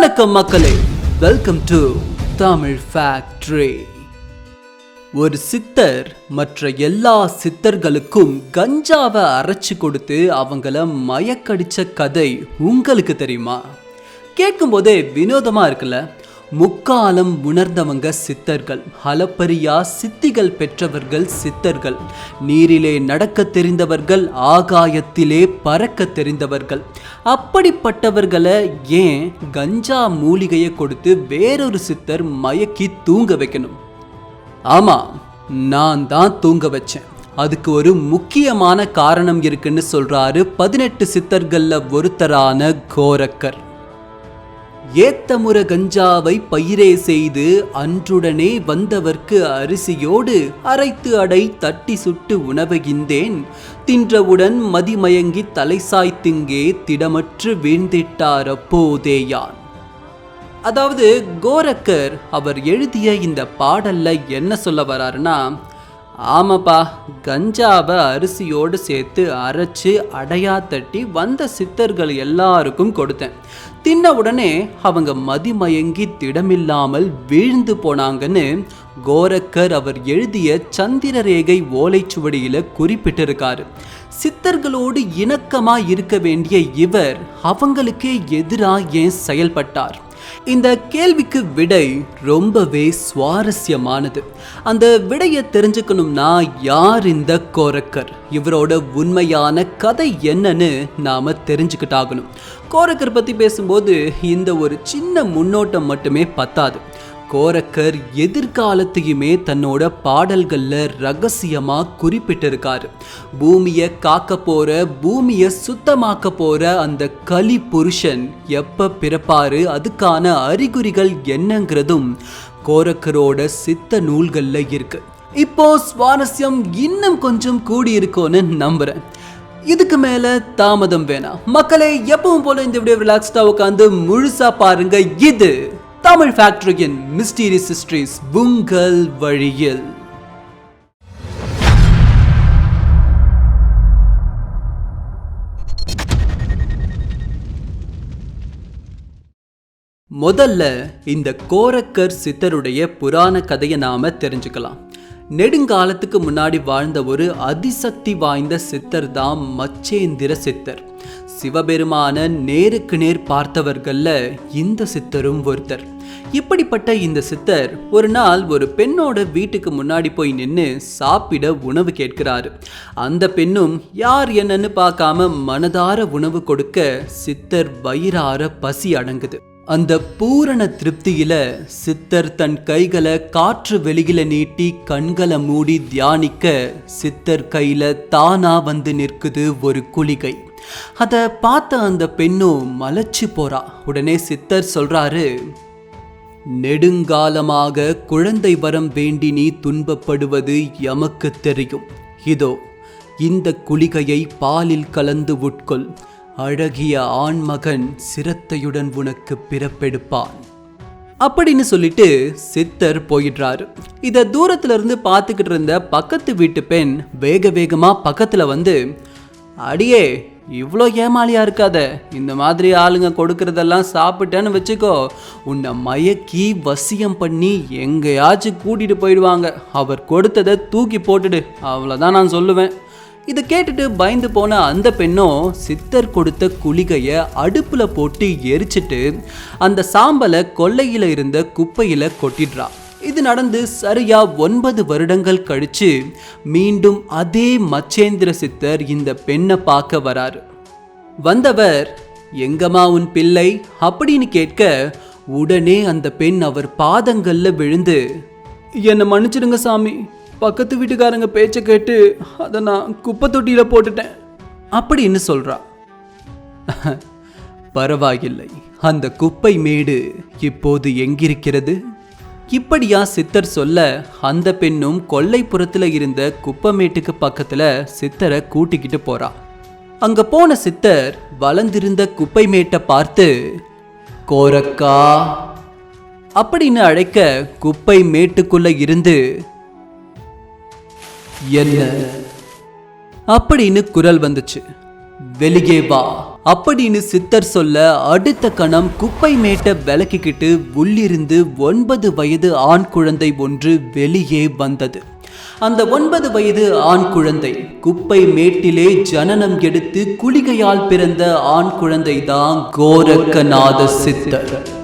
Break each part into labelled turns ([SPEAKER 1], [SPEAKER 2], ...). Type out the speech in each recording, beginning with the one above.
[SPEAKER 1] வணக்கம் மக்களே. Welcome to Tamil factory ஒரு சித்தர் மற்ற எல்லா சித்தர்களுக்கும் கஞ்சாவை அரைச்சு கொடுத்து அவங்கள மயக்கடிச்ச கதை உங்களுக்கு தெரியுமா? கேட்கும்போதே வினோதமா இருக்குல்ல? முக்காலம் உணர்ந்தவங்க சித்தர்கள் ஹலப்பரியா சித்திகள் பெற்றவர்கள் சித்தர்கள். நீரிலே நடக்க தெரிந்தவர்கள் ஆகாயத்திலே பறக்க தெரிந்தவர்கள். அப்படிப்பட்டவர்களை ஏன் கஞ்சா மூலிகையை கொடுத்து வேறொரு சித்தர் மயக்கி தூங்க வைக்கணும்? ஆமா நான் தான் தூங்க வச்சேன். அதுக்கு ஒரு முக்கியமான காரணம் இருக்குன்னு சொல்றாரு பதினெட்டு சித்தர்களில் ஒருத்தரான கோரக்கர். ஏத்தமுற கஞ்சாவை பயிரே செய்து அன்றுடனே வந்தவர்க்கு அரிசியோடு அரைத்து அடை தட்டி சுட்டு உணவகிந்தேன் தின்றவுடன் மதிமயங்கி தலை சாய்த்துங்கே திடமற்று வீழ்ந்திட்டார் அப்போதேயான். அதாவது கோரக்கர் அவர் எழுதிய இந்த பாடல்ல என்ன சொல்ல வராருன்னா ஆமாப்பா கஞ்சாவை அரிசியோடு சேர்த்து அரைச்சு அடையா தட்டி வந்த சித்தர்கள் எல்லாருக்கும் கொடுத்தேன். தின்ன உடனே அவங்க மதிமயங்கி திடமில்லாமல் வீழ்ந்து போனாங்கன்னு கோரக்கர் அவர் எழுதிய சந்திரரேகை ஓலைச்சுவடியில் குறிப்பிட்டிருக்காரு. சித்தர்களோடு இணக்கமாக இருக்க வேண்டிய இவர் அவங்களுக்கே எதிராக ஏன் செயல்பட்டார்? இந்த கேள்விக்கு விடை ரொம்பவே சுவாரஸ்யமானது. அந்த விடையை தெரிஞ்சுக்கணும்னா யார் இந்த கோரக்கர்? இவரோட உண்மையான கதை என்னன்னு நாம தெரிஞ்சுக்கிட்டாகணும். கோரக்கர் பத்தி பேசும்போது இந்த ஒரு சின்ன முன்னோட்டம் மட்டுமே பத்தாது. கோரக்கர் எதிர்காலத்தையுமே தன்னோட பாடல்கள்ல ரகசியமா குறிப்பிட்டிருக்காரு. பூமியை காக்க போற பூமியை சுத்தமாக்க போற அந்த கலி புருஷன் எப்ப பிறப்பாரு அதுக்கான அறிகுறிகள் என்னங்கிறதும் கோரக்கரோட சித்த நூல்கள்ல இருக்கு. இப்போ சுவாரஸ்யம் இன்னும் கொஞ்சம் கூடி இருக்கும்னு நம்புறேன். இதுக்கு மேல தாமதம் வேணாம். மக்களே எப்பவும் போல இந்த வீடியோ ரிலாக்ஸ்டா உட்காந்து முழுசா பாருங்க. இது தமிழ் ஃபேக்டரியின் மிஸ்டீரியஸ் ஹிஸ்டரிஸ் உங்கள் வழியில். முதல்ல இந்த கோரக்கர் சித்தருடைய புராண கதையை நாம தெரிஞ்சுக்கலாம். நெடுங்காலத்துக்கு முன்னாடி வாழ்ந்த ஒரு அதிசக்தி வாய்ந்த சித்தர் தான் மச்சேந்திர சித்தர். சிவபெருமான நேருக்கு நேர் பார்த்தவர்களில் இந்த சித்தரும் ஒருத்தர். இப்படிப்பட்ட இந்த சித்தர் ஒரு நாள் ஒரு பெண்ணோட வீட்டுக்கு முன்னாடி போய் நின்று சாப்பிட உணவு கேட்கிறாரு. அந்த பெண்ணும் யார் என்னன்னு பார்க்காம மனதார உணவு கொடுக்க சித்தர் வயிறார பசி அடங்குது. அந்த பூரண திருப்தியில சித்தர் தன் கைகளை காற்று வெளியில நீட்டி கண்களை மூடி தியானிக்க சித்தர் கையில தானா வந்து நிற்குது ஒரு குளிகை. அதை பார்த்த அந்த பெண்ணும் மலைச்சு போறா. உடனே சித்தர் சொல்றாரு நெடுங்காலமாக குழந்தை வரம் வேண்டி நீ துன்பப்படுவது எமக்கு தெரியும். இதோ இந்த குளிகையை பாலில் கலந்து உட்கொள். அழகிய ஆண்மகன் சிரத்தையுடன் உனக்கு பிறப்பெடுப்பான். அப்படின்னு சொல்லிட்டு சித்தர் போயிடுறாரு. இதை தூரத்துல இருந்து பார்த்துக்கிட்டு இருந்த பக்கத்து வீட்டு பெண் வேக வேகமாக பக்கத்தில் வந்து அடியே இவ்வளோ ஏமாலியாக இருக்காத. இந்த மாதிரி ஆளுங்க கொடுக்கறதெல்லாம் சாப்பிட்டேன்னு வச்சுக்கோ. உன்னை மயக்கி வசியம் பண்ணி எங்கேயாச்சும் கூட்டிகிட்டு போயிடுவாங்க. அவர் கொடுத்ததை தூக்கி போட்டுடு. அவ்வளோதான் நான் சொல்லுவேன். இதை கேட்டுட்டு பயந்து போன அந்த பெண்ணும் சித்தர் கொடுத்த குளிகையை அடுப்பில் போட்டு எரிச்சிட்டு அந்த சாம்பலை கொல்லையில் இருந்த குப்பையில் கொட்டிடுறா. இது நடந்து சரியா ஒன்பது வருடங்கள் கழிச்சு மீண்டும் அதே மச்சேந்திர சித்தர் இந்த பெண்ணை பார்க்க வராரு. வந்தவர் எங்கம்மா உன் பிள்ளை? அப்படின்னு கேட்க உடனே அந்த பெண் அவர் பாதங்களில் விழுந்து என்னை மன்னிச்சிடுங்க சாமி பக்கத்து வீட்டுக்காரங்க பேச்சை கேட்டு அதை நான் குப்பை தொட்டியில் போட்டுட்டேன். அப்படின்னு சொல்கிறா பரவாயில்லை அந்த குப்பை மேடு இப்போது எங்கிருக்கிறது? இப்படியா சித்தர் சொல்ல அந்த பெண்ணும் கொல்லைப்புறத்தில் இருந்த குப்பமேட்டுக்கு பக்கத்தில் சித்தரை கூட்டிக்கிட்டு போறா. அங்கே போன சித்தர் வளர்ந்திருந்த குப்பை மேட்டை பார்த்து கோரக்கா அப்படின்னு அழைக்க குப்பை மேட்டுக்குள்ள இருந்து என்ன? அப்படின்னு குரல் வந்துச்சு. வெளியே வா அப்படின்னு சித்தர் சொல்ல அடுத்த கணம் குப்பை மேட்டை விலக்கிக்கிட்டு உள்ளிருந்து ஒன்பது வயது ஆண் குழந்தை ஒன்று வெளியே வந்தது. அந்த ஒன்பது வயது ஆண் குழந்தை குப்பை மேட்டிலே ஜனனம் எடுத்து குளிகையால் பிறந்த ஆண் குழந்தை தான் கோரக்கநாத சித்தர்.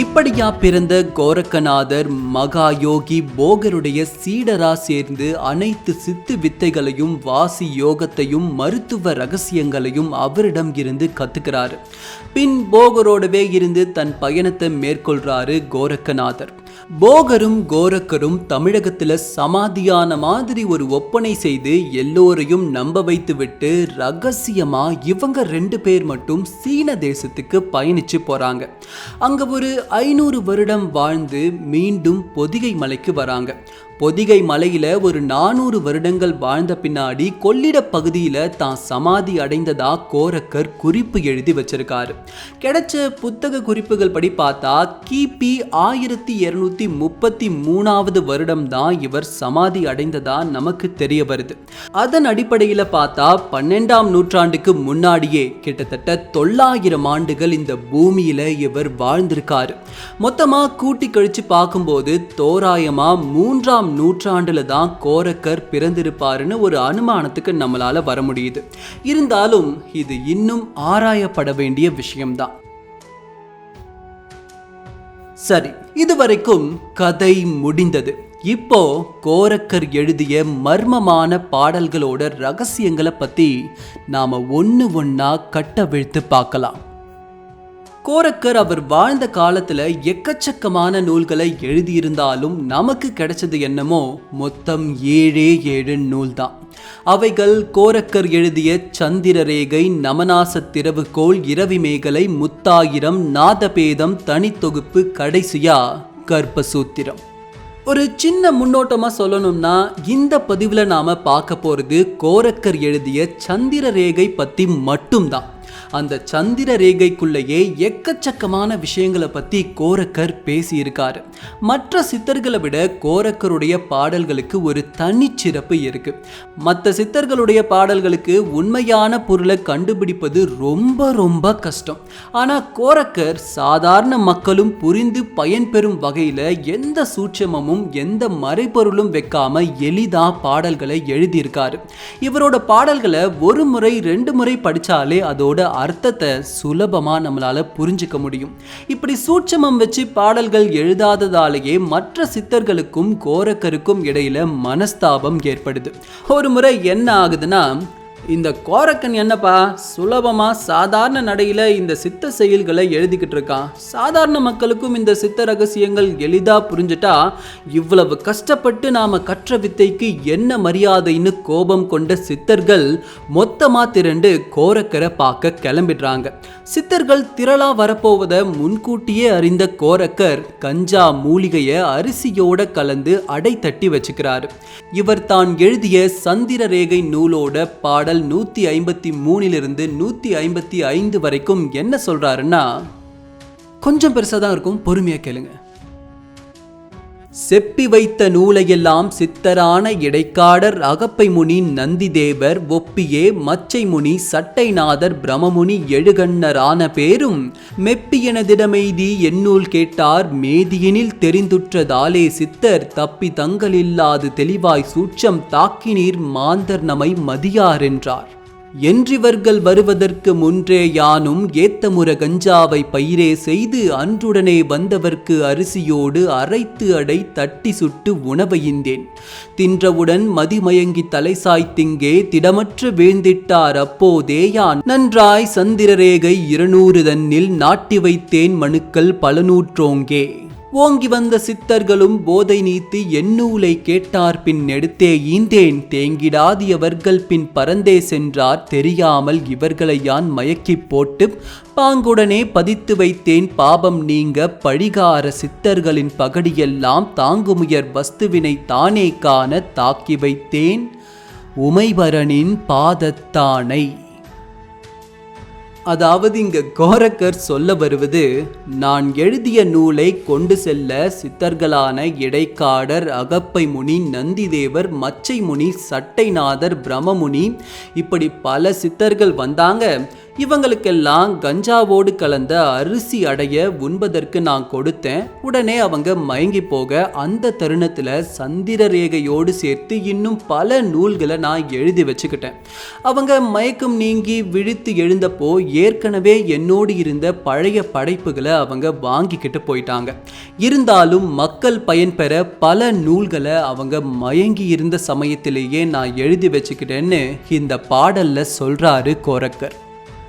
[SPEAKER 1] இப்படியா பிறந்த கோரக்கநாதர் மகா யோகி போகருடைய சீடரா சேர்ந்து அனைத்து சித்து வித்தைகளையும் வாசி யோகத்தையும் மருத்துவ ரகசியங்களையும் அவரிடம் இருந்து கத்துக்கிறாரு. பின் போகரோடவே இருந்து தன் பயணத்தை மேற்கொள்றாரு கோரக்கநாதர். போகரும் கோரக்கரும் தமிழகத்துல சமாதியான மாதிரி ஒரு ஒப்பனை செய்து எல்லோரையும் நம்ப வைத்துவிட்டு ரகசியமா இவங்க ரெண்டு பேர் மட்டும் சீன தேசத்துக்கு பயணிச்சு போறாங்க. அங்க ஒரு ஐநூறு வருடம் வாழ்ந்து மீண்டும் பொதிகை மலைக்கு வராங்க. பொதிகை மலையில ஒரு நானூறு வருடங்கள் வாழ்ந்த பின்னாடி கொள்ளிட பகுதியில தான் சமாதி அடைந்ததா கோரக்கர் குறிப்பு எழுதி வச்சிருக்காரு. கிடைச்ச புத்தக குறிப்புகள் படி பார்த்தா கிபி ஆயிரத்தி இருநூத்தி முப்பத்தி மூணாவது வருடம் தான் இவர் சமாதி அடைந்ததா நமக்கு தெரிய வருது. அதன் அடிப்படையில பார்த்தா பன்னெண்டாம் நூற்றாண்டுக்கு முன்னாடியே கிட்டத்தட்ட தொள்ளாயிரம் ஆண்டுகள் இந்த பூமியில இவர் வாழ்ந்திருக்காரு. மொத்தமா கூட்டி கழிச்சு பார்க்கும்போது தோராயமா மூன்றாம் நூற்றாண்டுல தான் கோரக்கர் பிறந்திருப்பாருன்னு ஒரு அனுமானத்துக்கு நம்மளால வர முடியுது. இருந்தாலும் இது இன்னும் ஆராயப்பட வேண்டிய விஷயம்தான். சரி இதுவரைக்கும் கதை முடிந்தது. இப்போ கோரக்கர் எழுதிய மர்மமான பாடல்களோட ரகசியங்களை பத்தி நாம ஒன்று ஒன்றா கட்டவிழ்த்து பார்க்கலாம். கோரக்கர் அவர் வாழ்ந்த காலத்துல எக்கச்சக்கமான நூல்களை எழுதியிருந்தாலும் நமக்கு கிடைச்சது என்னமோ மொத்தம் ஏழே ஏழு நூல் தான் அவைகள் கோரக்கர் எழுதிய சந்திரரேகை நமநாச திறவுகோள் இரவி மேகலை முத்தாயிரம் நாதபேதம் தனித்தொகுப்பு கடைசியா கர்ப்பசூத்திரம் ஒரு சின்ன முன்னோட்டமாக சொல்லணும்னா இந்த பதிவில் நாம் பார்க்க போகிறது கோரக்கர் எழுதிய சந்திர ரேகை பத்தி மட்டும்தான். அந்த சந்திர ரேகைக்குள்ளேயே எக்கச்சக்கமான விஷயங்களை பற்றி கோரக்கர் பேசியிருக்காரு. மற்ற சித்தர்களை விட கோரக்கருடைய பாடல்களுக்கு ஒரு தனிச்சிறப்பு இருக்கு. மற்ற சித்தர்களுடைய பாடல்களுக்கு உண்மையான பொருளை கண்டுபிடிப்பது ரொம்ப ரொம்ப கஷ்டம். ஆனா கோரக்கர் சாதாரண மக்களும் புரிந்து பயன்பெறும் வகையில எந்த சூட்சமமும் எந்த மறைபொருளும் வைக்காம எளிதா பாடல்களை எழுதியிருக்காரு. இவரோட பாடல்களை ஒரு முறை ரெண்டு முறை படிச்சாலே அதோட அர்த்தத்தை சுலபமா நம்மளால புரிஞ்சுக்க முடியும். இப்படி சூட்சமம் வச்சு பாடல்கள் எழுதாததாலேயே மற்ற சித்தர்களுக்கும் கோரக்கருக்கும் இடையில மனஸ்தாபம் ஏற்படுது. ஒரு முறை என்ன ஆகுதுன்னா இந்த கோரக்கன் என்னப்பா? சுலபமாக சாதாரண நடையில் இந்த சித்த செயல்களை எழுதிக்கிட்டு இருக்கான். சாதாரண மக்களுக்கும் இந்த சித்த ரகசியங்கள் எளிதாக புரிஞ்சுட்டா இவ்வளவு கஷ்டப்பட்டு நாம் கற்ற வித்தைக்கு என்ன மரியாதைன்னு கோபம் கொண்ட சித்தர்கள் மொத்தமாக திரண்டு கோரக்கரை பார்க்க கிளம்பிடுறாங்க. சித்தர்கள் திரளா வரப்போவதை முன்கூட்டியே அறிந்த கோரக்கர் கஞ்சா மூலிகையை அரிசியோட கலந்து அடை தட்டி வச்சுக்கிறாரு. இவர் தான் எழுதிய சந்திர ரேகை நூலோட பாடல் நூத்தி ஐம்பத்தி மூணிலிருந்து நூத்தி ஐம்பத்தி ஐந்து வரைக்கும் என்ன சொல்றாருன்னா கொஞ்சம் பெருசா தான் இருக்கும் பொறுமையாக கேளுங்க. செப்பி வைத்த நூலையெல்லாம் சித்தரான இடைக்காடர் அகப்பை முனி நந்திதேவர் ஒப்பியே மச்சை முனி சட்டைநாதர் பிரமமுனி எழுகண்ணரான பேரும் மெப்பியனதிடமெய்தி எண்ணூல் கேட்டார் மேதியினில் தெரிந்துற்றதாலே சித்தர் தப்பி தங்களில்லாது தெளிவாய் சூட்சம் தாக்கினீர் மாந்தர் நமை மதியார் என்றார். என்றிவர்கள் வருவதற்கு முன்றே யானும் ஏத்தமுற கஞ்சாவை பயிரே செய்து அன்றுடனே வந்தவர்க்கு அரிசியோடு அரைத்து அடை தட்டி சுட்டு உணவையிந்தேன். தின்றவுடன் மதிமயங்கி தலை சாய்த்திங்கே திடமற்று வீழ்ந்திட்டார். அப்போதேயான் நன்றாய் சந்திரரேகை இருநூறு தன்னில் நாட்டி வைத்தேன் மனுக்கள் பல நூற்றோங்கே ஓங்கி வந்த சித்தர்களும் போதை நீத்து எண்ணூலை கேட்டார் பின் எடுத்தே ஈந்தேன். தேங்கிடாதியவர்கள் பின் பறந்தே சென்றார். தெரியாமல் இவர்களை யான் மயக்கிப் போட்டு பாங்குடனே பதித்து வைத்தேன். பாபம் நீங்க பழிகார சித்தர்களின் பகடியெல்லாம் தாங்குமுயர் வஸ்துவினை தானே காண தாக்கி வைத்தேன். உமைவரனின் பாதத்தானை அதாவது இங்க கோரக்கர் சொல்ல வருவது நான் எழுதிய நூலை கொண்டு செல்ல சித்தர்களான இடைக்காடர் அகப்பை முனி நந்திதேவர் மச்சை முனி சட்டைநாதர் பிரமமுனி இப்படி பல சித்தர்கள் வந்தாங்க. இவங்களுக்கெல்லாம் கஞ்சாவோடு கலந்த அரிசி அடைய உண்பதற்கு நான் கொடுத்தேன். உடனே அவங்க மயங்கி போக அந்த தருணத்தில் சந்திர ரேகையோடு சேர்த்து இன்னும் பல நூல்களை நான் எழுதி வச்சுக்கிட்டேன். அவங்க மயக்கம் நீங்கி விழித்து எழுந்தப்போ ஏற்கனவே என்னோடு இருந்த பழைய படைப்புகளை அவங்க வாங்கிக்கிட்டு போயிட்டாங்க. இருந்தாலும் மக்கள் பயன்பெற பல நூல்களை அவங்க மயங்கி இருந்த சமயத்திலேயே நான் எழுதி வச்சுக்கிட்டேன்னு இந்த பாடல்ல சொல்றாரு கோரக்கர்.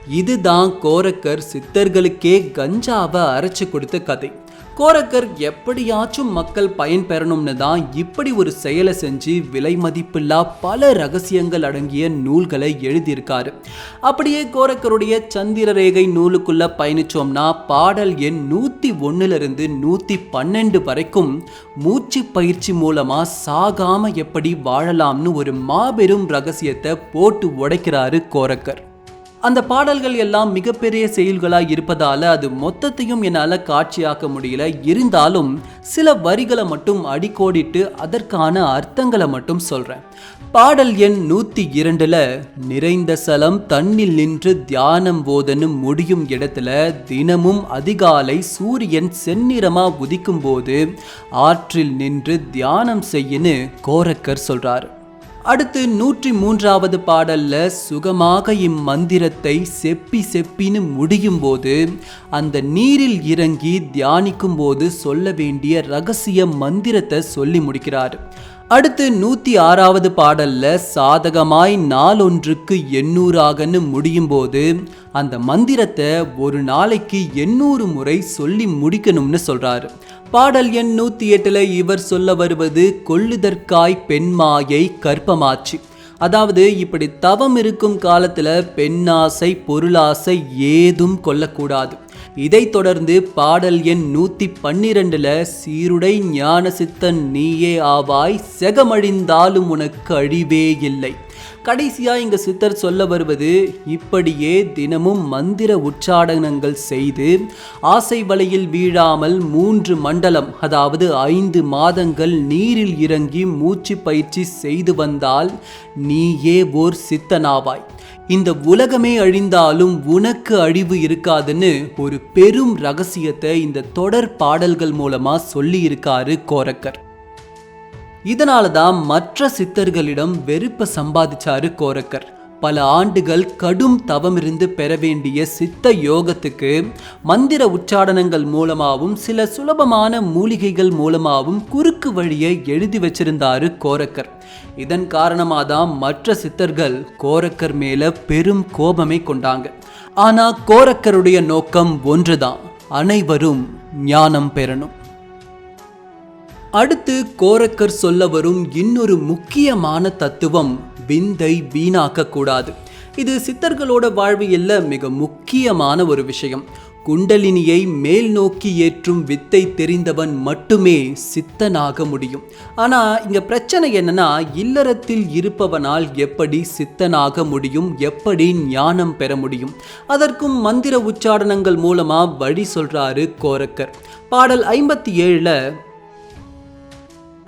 [SPEAKER 1] இதுதான் கோரக்கர் சித்தர்களுக்கே கஞ்சாவை அரைச்சு கொடுத்த கதை. கோரக்கர் எப்படியாச்சும் மக்கள் பயன்பெறணும்னு தான் இப்படி ஒரு செயலை செஞ்சு விலை மதிப்பில்லா பல ரகசியங்கள் அடங்கிய நூல்களை எழுதியிருக்காரு. அப்படியே கோரக்கருடைய சந்திர ரேகை நூலுக்குள்ள பயணிச்சோம்னா பாடல் எண் நூற்றி ஒன்றுலேருந்து நூற்றி பன்னெண்டு வரைக்கும் மூச்சு பயிற்சி மூலமாக சாகாமல் எப்படி வாழலாம்னு ஒரு மாபெரும் ரகசியத்தை போட்டு உடைக்கிறாரு கோரக்கர். அந்த பாடல்கள் எல்லாம் மிகப்பெரிய செயல்களாக இருப்பதால் அது மொத்தத்தையும் என்னால் காட்சியாக்க முடியல. இருந்தாலும் சில வரிகளை மட்டும் அடிக்கோடிட்டு அதற்கான அர்த்தங்களை மட்டும் சொல்கிறேன் பாடல் எண் நூற்றி இரண்டில் நிறைந்த சலம் தண்ணில் நின்று தியானம் போதன்னு முடியும் இடத்துல தினமும் அதிகாலை சூரியன் செந்நிறமாக உதிக்கும் போது ஆற்றில் நின்று தியானம் செய்யன்னு கோரக்கர் சொல்கிறார் அடுத்து நூற்றி மூன்றாவது பாடல்ல சுகமாக இம்மந்திரத்தை செப்பி செப்பின்னு முடியும் போது அந்த நீரில் இறங்கி தியானிக்கும் போது சொல்ல வேண்டிய ரகசிய மந்திரத்தை சொல்லி முடிக்கிறார். அடுத்து நூற்றி ஆறாவது பாடல்ல சாதகமாய் நாளொன்றுக்கு எண்ணூறாகன்னு முடியும் போது அந்த மந்திரத்தை ஒரு நாளைக்கு எண்ணூறு முறை சொல்லி முடிக்கணும்னு சொல்கிறாரு பாடல் எண் நூத்தி எட்டுல இவர் சொல்ல வருவது கொள்ளுதற்காய் பெண்மாயை கற்பமாச்சு. அதாவது இப்படி தவம் இருக்கும் காலத்துல பெண்ணாசை பொருளாசை ஏதும் கொள்ளக்கூடாது இதைத் தொடர்ந்து பாடல் எண் நூத்தி பன்னிரண்டுல சீருடை ஞான சித்தன் நீயே ஆவாய் செகமழிந்தாலும் உனக்கு அழிவே இல்லை. கடைசியாக இங்கே சித்தர் சொல்ல வருவது இப்படியே தினமும் மந்திர உச்சாடனங்கள் செய்து ஆசை வலையில் வீழாமல் மூன்று மண்டலம் அதாவது ஐந்து மாதங்கள் நீரில் இறங்கி மூச்சு பயிற்சி செய்து வந்தால் நீயே ஓர் சித்தனாவாய். இந்த உலகமே அழிந்தாலும் உனக்கு அழிவு இருக்காதுன்னு ஒரு பெரும் ரகசியத்தை இந்த தொடர் பாடல்கள் மூலமாக சொல்லியிருக்காரு கோரக்கர். இதனால தான் மற்ற சித்தர்களிடம் வெறுப்பை சம்பாதிச்சாரு கோரக்கர். பல ஆண்டுகள் கடும் தவமிருந்து பெற வேண்டிய சித்த யோகத்துக்கு மந்திர உச்சாடனங்கள் மூலமாகவும் சில சுலபமான மூலிகைகள் மூலமாகவும் குறுக்கு வழியை எழுதி வச்சிருந்தாரு கோரக்கர். இதன் காரணமாக தான் மற்ற சித்தர்கள் கோரக்கர் மேலே பெரும் கோபமே கொண்டாங்க. ஆனால் கோரக்கருடைய நோக்கம் ஒன்றுதான். அனைவரும் ஞானம் பெறணும். அடுத்து கோரக்கர் சொல்ல வரும் இன்னொரு முக்கியமான தத்துவம் விந்தை வீணாக்க கூடாது இது சித்தர்களோட வாழ்வியல்ல மிக முக்கியமான ஒரு விஷயம். குண்டலினியை மேல் நோக்கி ஏற்றும் வித்தை தெரிந்தவன் மட்டுமே சித்தனாக முடியும். ஆனா இங்க பிரச்சனை என்னன்னா இல்லறத்தில் இருப்பவனால் எப்படி சித்தனாக முடியும் எப்படி ஞானம் பெற முடியும்? அதற்கும் மந்திர உச்சாரணங்கள் மூலமா வழி சொல்றாரு கோரக்கர். பாடல் ஐம்பத்தி ஏழுல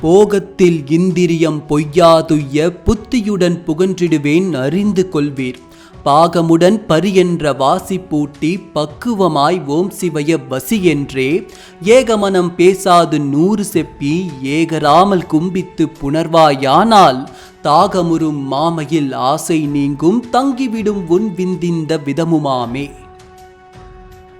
[SPEAKER 1] போகத்தில் இந்திரியம் பொய்யாதுய்ய புத்தியுடன் புகன்றிடுவேன் அறிந்து கொள்வீர். பாகமுடன் பரியென்ற வாசி பூட்டி பக்குவமாய் ஓம் சிவய வசி என்றே ஏகமனம் பேசாது நூறு செப்பி ஏகராமல் கும்பித்து புணர்வாயானால். தாகமுறும் மாமையில் ஆசை நீங்கும் தங்கிவிடும் உன் விந்திந்த விதமுமாமே.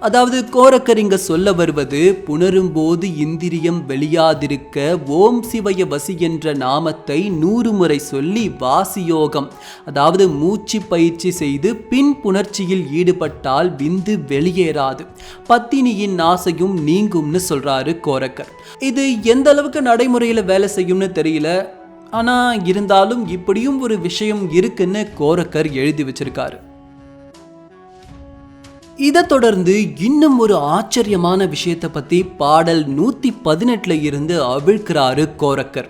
[SPEAKER 1] அதாவது கோரக்கரிங்க சொல்ல வருவது புணரும் போது இந்திரியம் வெளியாதிருக்க ஓம் சிவய வசி என்ற நாமத்தை நூறு முறை சொல்லி வாசியோகம். அதாவது மூச்சு பயிற்சி செய்து பின் புணர்ச்சியில் ஈடுபட்டால் விந்து வெளியேறாது. பத்தினியின் ஆசையும் நீங்கும்னு சொல்றாரு கோரக்கர். இது எந்த அளவுக்கு நடைமுறையில் வேலை செய்யும்னு தெரியல. ஆனால் இருந்தாலும் இப்படியும் ஒரு விஷயம் இருக்குன்னு கோரக்கர் எழுதி வச்சிருக்காரு. இதை தொடர்ந்து இன்னும் ஒரு ஆச்சரியமான விஷயத்தை பத்தி பாடல் நூத்தி பதினெட்டுல இருந்து அவிழ்க்கிறாரு கோரக்கர்.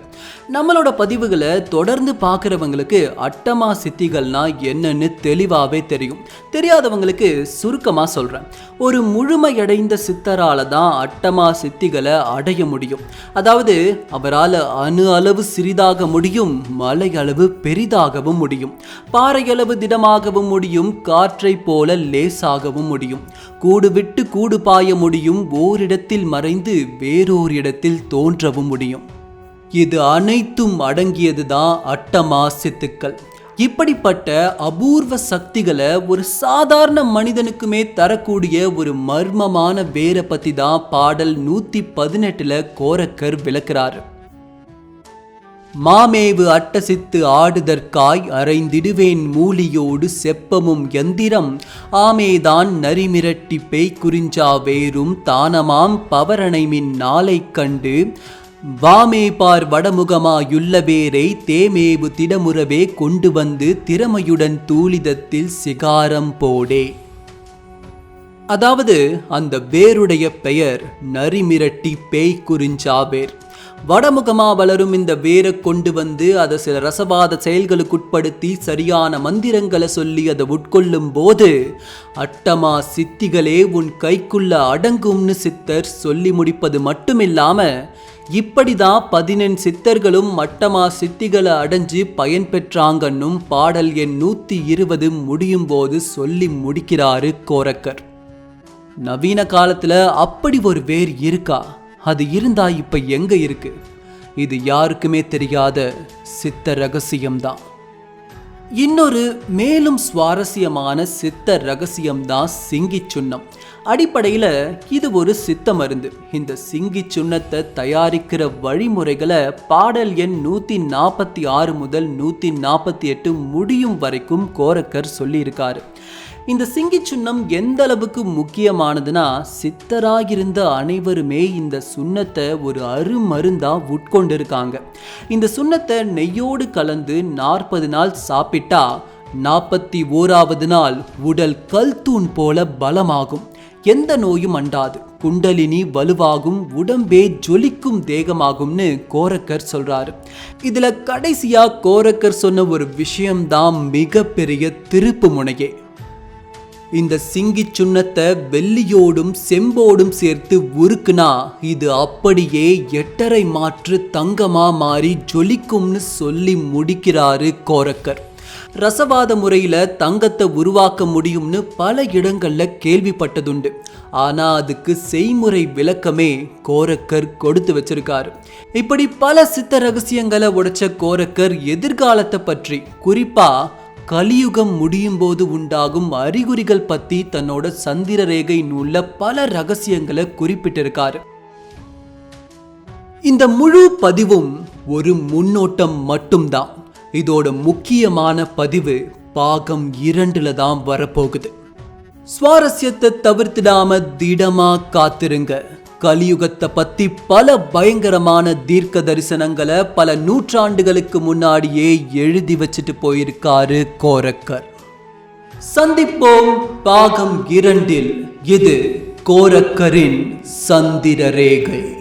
[SPEAKER 1] நம்மளோட பதிவுகளை தொடர்ந்து பார்க்குறவங்களுக்கு அட்டமா சித்திகள்னா என்னன்னு தெளிவாகவே தெரியும். தெரியாதவங்களுக்கு சுருக்கமாக சொல்கிறேன் ஒரு முழுமையடைந்த சித்தரால தான் அட்டமா சித்திகளை அடைய முடியும். அதாவது அவரால் அணு அளவு சிறிதாக முடியும் மலை அளவு பெரிதாகவும் முடியும். பாறை அளவு திடமாகவும் முடியும் காற்றை போல லேசாகவும் முடியும். கூடு விட்டு கூடு பாய முடியும் ஓரிடத்தில் மறைந்து வேறோர் இடத்தில் தோன்றவும் முடியும். இது அனைத்தும் அடங்கியதுதான் அட்டமா சித்துக்கள். இப்படிப்பட்ட அபூர்வ சக்திகளை ஒரு சாதாரண மனிதனுக்குமே தரக்கூடிய ஒரு மர்மமான வேரை பத்தி தான் பாடல் நூத்தி பதினெட்டுல கோரக்கர் விளக்குறார். மாமேவு அட்டசித்து ஆடுதற்காய் அரைந்திடுவேன் மூலியோடு செப்பமும் எந்திரம். ஆமேதான் நரிமிரட்டி பேய் குறிஞ்சா வேறும் தானமாம் பவரணைமின் நாளை கண்டு. வாமே பார் வடமுகமாயுள்ளவேரை தேமேவு திடமுறவே கொண்டு வந்து திறமையுடன் தூளிதத்தில் சிகாரம் போடே. அதாவது அந்த வேருடைய பெயர் நரிமிரட்டி பேய் குறிஞ்சாவேர் வடமுகமா வளரும் இந்த வேரை கொண்டு வந்து அதை சில ரசவாத செயல்களுக்குட்படுத்தி சரியான மந்திரங்களை சொல்லி அதை உட்கொள்ளும் போது அட்டமா சித்திகளே உன் கைக்குள்ள அடங்கும்னு சித்தர் சொல்லி முடிப்பது மட்டுமில்லாமல் இப்படிதான் பதினெண் சித்தர்களும் மட்டமா சித்திகளை அடைஞ்சு பயன் பெற்றாங்கன்னும் பாடல் எண் நூத்தி இருபது முடியும் போது சொல்லி முடிக்கிறாரு கோரக்கர். நவீன காலத்துல அப்படி ஒரு வேர் இருக்கா? அது இருந்தா இப்ப எங்க இருக்கு? இது யாருக்குமே தெரியாத சித்த ரகசியம்தான். இன்னொரு மேலும் சுவாரஸ்யமான சித்த ரகசியம்தான் சிங்கி சுண்ணம். அடிப்படையில் இது ஒரு சித்த மருந்து. இந்த சிங்கி சுண்ணத்தை தயாரிக்கிற வழிமுறைகளை பாடல் எண் நூற்றி நாற்பத்தி ஆறு முதல் நூற்றி நாற்பத்தி எட்டு முடியும் வரைக்கும் கோரக்கர் சொல்லியிருக்காரு. இந்த சிங்கி சுண்ணம் எந்த அளவுக்கு முக்கியமானதுன்னா சித்தராகிருந்த அனைவருமே இந்த சுண்ணத்தை ஒரு அருமருந்தா உட்கொண்டிருக்காங்க. இந்த சுண்ணத்தை நெய்யோடு கலந்து நாற்பது நாள் சாப்பிட்டா நாற்பத்தி ஓராவது நாள் உடல் கல் தூண் போல பலமாகும். எந்த நோயும் அண்டாது. குண்டலினி வலுவாகும் உடம்பே ஜொலிக்கும் தேகமாகும்னு கோரக்கர் சொல்றாரு. இதுல கடைசியா கோரக்கர் சொன்ன ஒரு விஷயம்தான் மிகப்பெரிய திருப்பு முனையே. இந்த சிங்கி சுண்ணத்தை வெள்ளியோடும் செம்போடும் சேர்த்து உருக்குனா இது அப்படியே எட்டரை மாற்று தங்கமா மாறி ஜொலிக்கும்னு சொல்லி முடிக்கிறாரு கோரக்கர். ரசவாத முறையில் தங்கத்தை உருவாக்க முடியும்னு பல இடங்களில் கேள்விப்பட்டதுண்டு. ஆனால் அதுக்கு செய்முறை விளக்கமே கோரக்கர் கொடுத்து வச்சிருக்காரு. இப்படி பல சித்த ரகசியங்களை உடைச்ச கோரக்கர் எதிர்காலத்தை பற்றி குறிப்பாக கலியுகம் முடியும் போது உண்டாகும் அறிகுறிகள் பற்றி தன்னோட சந்திர ரேகை நூல்ல பல ரகசியங்களை குறிப்பிட்டிருக்காரு. இந்த முழு பதிவும் ஒரு முன்னோட்டம் மட்டும்தான். இதோட முக்கியமான பதிவு பாகம் இரண்டுல தான் வரப்போகுது. சுவாரஸ்யத்தை தவிர்த்திடாம திடமா காத்திருங்க. கலியுகத்தை பத்தி பல பயங்கரமான தீர்க்க தரிசனங்களை பல நூற்றாண்டுகளுக்கு முன்னாடியே எழுதி வச்சுட்டு போயிருக்காரு கோரக்கர். சந்திப்போம் பாகம் இரண்டில். இது கோரக்கரின் சந்திர ரேகை.